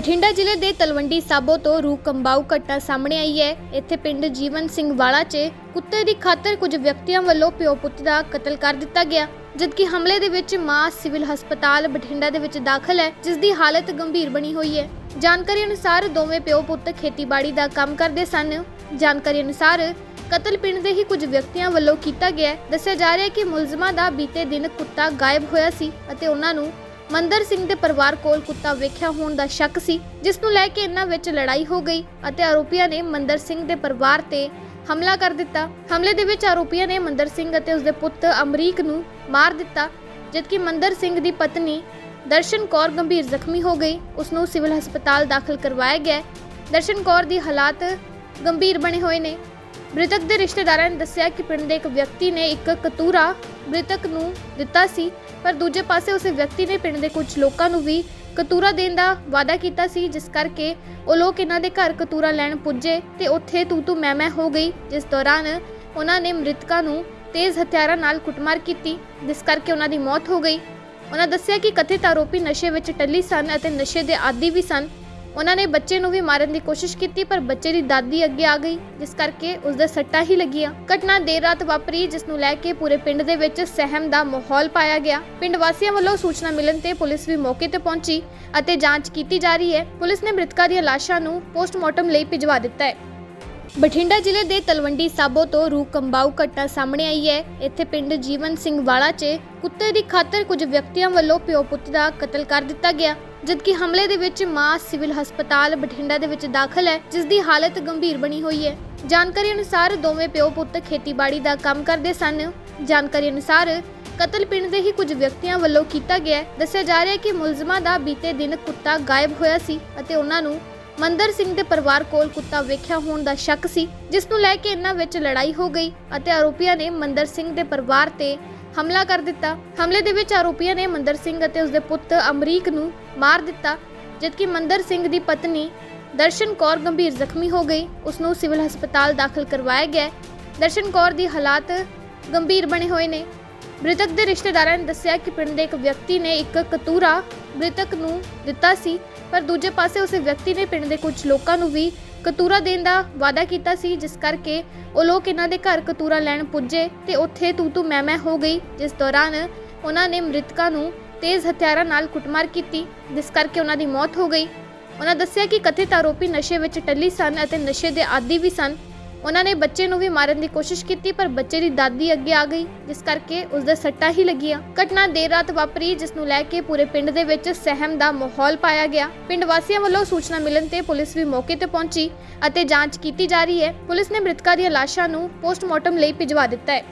ਬਠਿੰਡਾ ਜ਼ਿਲ੍ਹੇ ਦੇ ਤਲਵੰਡੀ ਸਾਬੋ ਤੋਂ ਰੂਹ ਕੰਬਾਊ ਘਟਨਾ ਸਾਹਮਣੇ ਆਈ ਹੈ। ਇੱਥੇ ਪਿੰਡ ਜੀਵਨ ਸਿੰਘ ਵਾਲਾ 'ਚ ਕੁੱਤੇ ਦੀ ਖਾਤਰ ਕੁਝ ਵਿਅਕਤੀਆਂ ਵੱਲੋਂ ਪਿਓ ਪੁੱਤ ਦਾ ਕਤਲ ਕਰ ਦਿੱਤਾ ਗਿਆ। ਜਦਕਿ ਹਮਲੇ ਦੇ ਵਿੱਚ ਮਾਂ ਸਿਵਲ ਹਸਪਤਾਲ ਬਠਿੰਡਾ ਦੇ ਵਿੱਚ ਦਾਖਲ ਹੈ ਜਿਸ ਦੀ ਹਾਲਤ ਗੰਭੀਰ ਬਣੀ ਹੋਈ ਹੈ। ਜਾਣਕਾਰੀ ਅਨੁਸਾਰ ਦੋਵੇਂ ਪਿਓ ਪੁੱਤ ਖੇਤੀਬਾੜੀ ਦਾ ਕੰਮ ਕਰਦੇ ਸਨ। ਜਾਣਕਾਰੀ ਅਨੁਸਾਰ ਕਤਲ ਪਿੰਡ ਦੇ ਹੀ ਕੁਝ ਵਿਅਕਤੀਆਂ ਵੱਲੋਂ ਕੀਤਾ ਗਿਆ ਹੈ। ਦੱਸਿਆ ਜਾ ਰਿਹਾ ਹੈ ਕਿ ਮੁਲਜ਼ਮਾਂ ਦਾ ਬੀਤੇ ਦਿਨ ਕੁੱਤਾ ਗਾਇਬ ਹੋਇਆ ਸੀ ਅਤੇ ਉਹਨਾਂ ਨੂੰ ਮੰਦਰ ਸਿੰਘ ਦੇ ਪਰਿਵਾਰ ਕੋਲ ਕੁੱਤਾ ਵੇਖਿਆ ਹੋਣ ਦਾ ਸ਼ੱਕ ਸੀ, ਜਿਸ ਨੂੰ ਲੈ ਕੇ ਇਹਨਾਂ ਵਿੱਚ ਲੜਾਈ ਹੋ ਗਈ ਅਤੇ ਆਰੋਪੀਆਂ ਨੇ ਮੰਦਰ ਸਿੰਘ ਦੇ ਪਰਿਵਾਰ ਤੇ ਹਮਲਾ ਕਰ ਦਿੱਤਾ। ਹਮਲੇ ਦੇ ਵਿੱਚ ਆਰੋਪੀਆਂ ਨੇ ਮੰਦਰ ਸਿੰਘ ਅਤੇ ਉਸਦੇ ਪੁੱਤ ਅਮਰੀਕ ਨੂੰ ਮਾਰ ਦਿੱਤਾ, ਜਦਕਿ ਮੰਦਰ ਸਿੰਘ ਦੀ ਪਤਨੀ ਦਰਸ਼ਨ ਕੌਰ ਗੰਭੀਰ ਜ਼ਖਮੀ ਹੋ ਗਈ। ਉਸ ਨੂੰ ਸਿਵਲ ਹਸਪਤਾਲ ਦਾਖਲ ਕਰਵਾਇਆ ਗਿਆ। ਦਰਸ਼ਨ ਕੌਰ ਦੀ ਹਾਲਾਤ ਗੰਭੀਰ ਬਣੇ ਹੋਏ ਨੇ। ਮ੍ਰਿਤਕ ਦੇ ਰਿਸ਼ਤੇਦਾਰਾਂ ਨੇ ਦੱਸਿਆ ਕਿ ਪਿੰਡ ਦੇ ਇੱਕ ਵਿਅਕਤੀ ਨੇ ਇੱਕ ਕਤੂਰਾ ਮ੍ਰਿਤਕ ਨੂੰ ਦਿੱਤਾ ਸੀ, ਪਰ ਦੂਜੇ ਪਾਸੇ ਉਸ ਵਿਅਕਤੀ ਨੇ ਪਿੰਡ ਦੇ ਕੁਝ ਲੋਕਾਂ ਨੂੰ ਵੀ ਕਤੂਰਾ ਦੇਣ ਦਾ ਵਾਅਦਾ ਕੀਤਾ ਸੀ, ਜਿਸ ਕਰਕੇ ਉਹ ਲੋਕ ਇਹਨਾਂ ਦੇ ਘਰ ਕਤੂਰਾ ਲੈਣ ਪੁੱਜੇ ਤੇ ਉੱਥੇ ਤੂ ਤੂ ਮੈਂ ਮੈਂ ਹੋ ਗਈ, ਜਿਸ ਦੌਰਾਨ ਉਹਨਾਂ ਨੇ ਮ੍ਰਿਤਕਾਂ ਨੂੰ ਤੇਜ਼ ਹਥਿਆਰਾਂ ਨਾਲ ਕੁੱਟਮਾਰ ਕੀਤੀ, ਜਿਸ ਕਰਕੇ ਉਹਨਾਂ ਦੀ ਮੌਤ ਹੋ ਗਈ। ਉਹਨਾਂ ਦੱਸਿਆ ਕਿ ਕਥਿਤ ਆਰੋਪੀ ਨਸ਼ੇ ਵਿੱਚ ਟੱਲੀ ਸਨ ਅਤੇ ਨਸ਼ੇ ਦੇ ਆਦੀ ਵੀ ਸਨ। ਉਹਨਾਂ ਨੇ ਬੱਚੇ ਨੂੰ ਵੀ ਮਾਰਨ ਦੀ ਕੋਸ਼ਿਸ਼ ਕੀਤੀ, ਪਰ ਬੱਚੇ ਦੀ ਦਾਦੀ ਅੱਗੇ ਆ ਗਈ, ਜਿਸ ਕਰਕੇ ਉਸ ਦੇ ਸੱਟਾਂ ਹੀ ਲੱਗੀਆਂ। ਘਟਨਾ ਦੇਰ ਰਾਤ ਵਾਪਰੀ, ਜਿਸ ਨੂੰ ਲੈ ਕੇ ਪੂਰੇ ਪਿੰਡ ਦੇ ਵਿੱਚ ਸਹਿਮ ਦਾ ਮਾਹੌਲ ਪਾਇਆ ਗਿਆ। ਪਿੰਡ ਵਾਸੀਆਂ ਵੱਲੋਂ ਸੂਚਨਾ ਮਿਲਣ ਤੇ ਪੁਲਿਸ ਵੀ ਮੌਕੇ ਤੇ ਪਹੁੰਚੀ ਅਤੇ ਜਾਂਚ ਕੀਤੀ ਜਾ ਰਹੀ ਹੈ। ਪੁਲਿਸ ਨੇ ਮ੍ਰਿਤਕਾਂ ਦੀਆਂ ਲਾਸ਼ਾਂ ਨੂੰ ਪੋਸਟਮਾਰਟਮ ਲਈ ਭਿਜਵਾ ਦਿੱਤਾ ਹੈ। ਬਠਿੰਡਾ ਜ਼ਿਲ੍ਹੇ ਦੇ ਤਲਵੰਡੀ ਸਾਬੋ ਤੋਂ ਰੂਹ ਕੰਬਾਊ ਘਟਨਾ ਸਾਹਮਣੇ ਆਈ ਹੈ। ਇੱਥੇ ਪਿੰਡ ਜੀਵਨ ਸਿੰਘ ਵਾਲਾ 'ਚ ਕੁੱਤੇ ਦੀ ਖਾਤਰ ਕੁਝ ਵਿਅਕਤੀਆਂ ਵੱਲੋਂ ਪਿਓ ਪੁੱਤ ਦਾ ਕਤਲ ਕਰ ਦਿੱਤਾ ਗਿਆ। ਜਦਕਿ ਹਮਲੇ ਦੇ ਵਿੱਚ ਮਾਂ ਸਿਵਲ ਹਸਪਤਾਲ ਬਠਿੰਡਾ ਦੇ ਵਿੱਚ ਦਾਖਲ ਹੈ ਜਿਸ ਦੀ ਹਾਲਤ ਗੰਭੀਰ ਬਣੀ ਹੋਈ ਹੈ। ਜਾਣਕਾਰੀ ਅਨੁਸਾਰ ਦੋਵੇਂ ਪਿਓ ਪੁੱਤ ਖੇਤੀਬਾੜੀ ਦਾ ਕੰਮ ਕਰਦੇ ਸਨ। ਜਾਣਕਾਰੀ ਅਨੁਸਾਰ ਕਤਲ ਪਿੰਡ ਦੇ ਹੀ ਕੁਝ ਵਿਅਕਤੀਆਂ ਵੱਲੋਂ ਕੀਤਾ ਗਿਆ ਦੱਸਿਆ ਜਾ ਰਿਹਾ ਹੈ ਕਿ ਮੁਲਜ਼ਮਾਂ ਦਾ ਬੀਤੇ ਦਿਨ ਕੁੱਤਾ ਗਾਇਬ ਹੋਇਆ ਸੀ ਅਤੇ ਉਹਨਾਂ ਨੂੰ ਮੰਦਰ ਸਿੰਘ ਦੇ ਪਰਿਵਾਰ ਕੋਲ ਕੁੱਤਾ ਵੇਖਿਆ ਹੋਣ ਦਾ ਸ਼ੱਕ ਸੀ, ਜਿਸ ਨੂੰ ਲੈ ਕੇ ਇਹਨਾਂ ਵਿੱਚ ਲੜਾਈ ਹੋ ਗਈ ਅਤੇ ਆਰੋਪੀਆਂ ਨੇ ਮੰਦਰ ਸਿੰਘ ਦੇ ਪਰਿਵਾਰ ਤੇ ਹਮਲਾ ਕਰ ਦਿੱਤਾ। ਹਮਲੇ ਦੇ ਵਿੱਚ ਆਰੋਪੀਆਂ ਨੇ ਮੰਦਰ ਸਿੰਘ ਅਤੇ ਉਸਦੇ ਪੁੱਤ ਅਮਰੀਕ ਨੂੰ ਮਾਰ ਦਿੱਤਾ, ਜਦਕਿ ਮੰਦਰ ਸਿੰਘ ਦੀ ਪਤਨੀ ਦਰਸ਼ਨ ਕੌਰ ਗੰਭੀਰ ਜ਼ਖਮੀ ਹੋ ਗਈ। ਉਸ ਨੂੰ ਸਿਵਲ ਹਸਪਤਾਲ ਦਾਖਲ ਕਰਵਾਇਆ ਗਿਆ। ਦਰਸ਼ਨ ਕੌਰ ਦੀ ਹਾਲਾਤ ਗੰਭੀਰ ਬਣੇ ਹੋਏ ਨੇ। ਮ੍ਰਿਤਕ ਦੇ ਰਿਸ਼ਤੇਦਾਰਾਂ ਨੇ ਦੱਸਿਆ ਕਿ ਪਿੰਡ ਦੇ ਇੱਕ ਵਿਅਕਤੀ ਨੇ ਇੱਕ ਕਤੂਰਾ ਮ੍ਰਿਤਕ ਨੂੰ ਦਿੱਤਾ ਸੀ, ਪਰ ਦੂਜੇ ਪਾਸੇ ਉਸੇ ਵਿਅਕਤੀ ਨੇ ਪਿੰਡ ਦੇ ਕੁਝ ਲੋਕਾਂ ਨੂੰ ਵੀ ਕਤੂਰਾ ਦੇਣ ਦਾ ਵਾਅਦਾ ਕੀਤਾ ਸੀ, ਜਿਸ ਕਰਕੇ ਉਹ ਲੋਕ ਇਹਨਾਂ ਦੇ ਘਰ ਕਤੂਰਾ ਲੈਣ ਪੁੱਜੇ ਤੇ ਉੱਥੇ ਤੂ ਤੂ ਮੈਂ ਮੈਂ ਹੋ ਗਈ। ਜਿਸ ਦੌਰਾਨ ਉਹਨਾਂ ਨੇ ਮ੍ਰਿਤਕਾਂ ਨੂੰ ਤੇਜ਼ ਹਥਿਆਰਾਂ ਨਾਲ ਕੁੱਟਮਾਰ ਕੀਤੀ, ਜਿਸ ਕਰਕੇ ਉਹਨਾਂ ਦੀ ਮੌਤ ਹੋ ਗਈ। ਉਹਨਾਂ ਦੱਸਿਆ ਕਿ ਕਥਿਤ ਆਰੋਪੀ ਨਸ਼ੇ ਵਿੱਚ ਟੱਲੀ ਸਨ ਅਤੇ ਨਸ਼ੇ ਦੇ ਆਦੀ ਵੀ ਸਨ। ਉਹਨਾਂ ਨੇ ਬੱਚੇ ਨੂੰ ਵੀ ਮਾਰਨ ਦੀ ਕੋਸ਼ਿਸ਼ ਕੀਤੀ, ਪਰ ਬੱਚੇ ਦੀ ਦਾਦੀ ਅੱਗੇ ਆ ਗਈ, ਜਿਸ ਕਰਕੇ ਉਸ ਦੇ ਸੱਟਾਂ ਹੀ ਲੱਗੀਆਂ। ਘਟਨਾ ਦੇਰ ਰਾਤ ਵਾਪਰੀ, ਜਿਸ ਨੂੰ ਲੈ ਕੇ ਪੂਰੇ ਪਿੰਡ ਦੇ ਵਿੱਚ ਸਹਿਮ ਦਾ ਮਾਹੌਲ ਪਾਇਆ ਗਿਆ। ਪਿੰਡ ਵਾਸੀਆਂ ਵੱਲੋਂ ਸੂਚਨਾ ਮਿਲਣ ਤੇ ਪੁਲਿਸ ਵੀ ਮੌਕੇ ਤੇ ਪਹੁੰਚੀ ਅਤੇ ਜਾਂਚ ਕੀਤੀ ਜਾ ਰਹੀ ਹੈ। ਪੁਲਿਸ ਨੇ ਮ੍ਰਿਤਕਾਂ ਦੀਆਂ ਲਾਸ਼ਾਂ ਨੂੰ ਪੋਸਟਮਾਰਟਮ ਲਈ ਭਿਜਵਾ ਦਿੱਤਾ ਹੈ।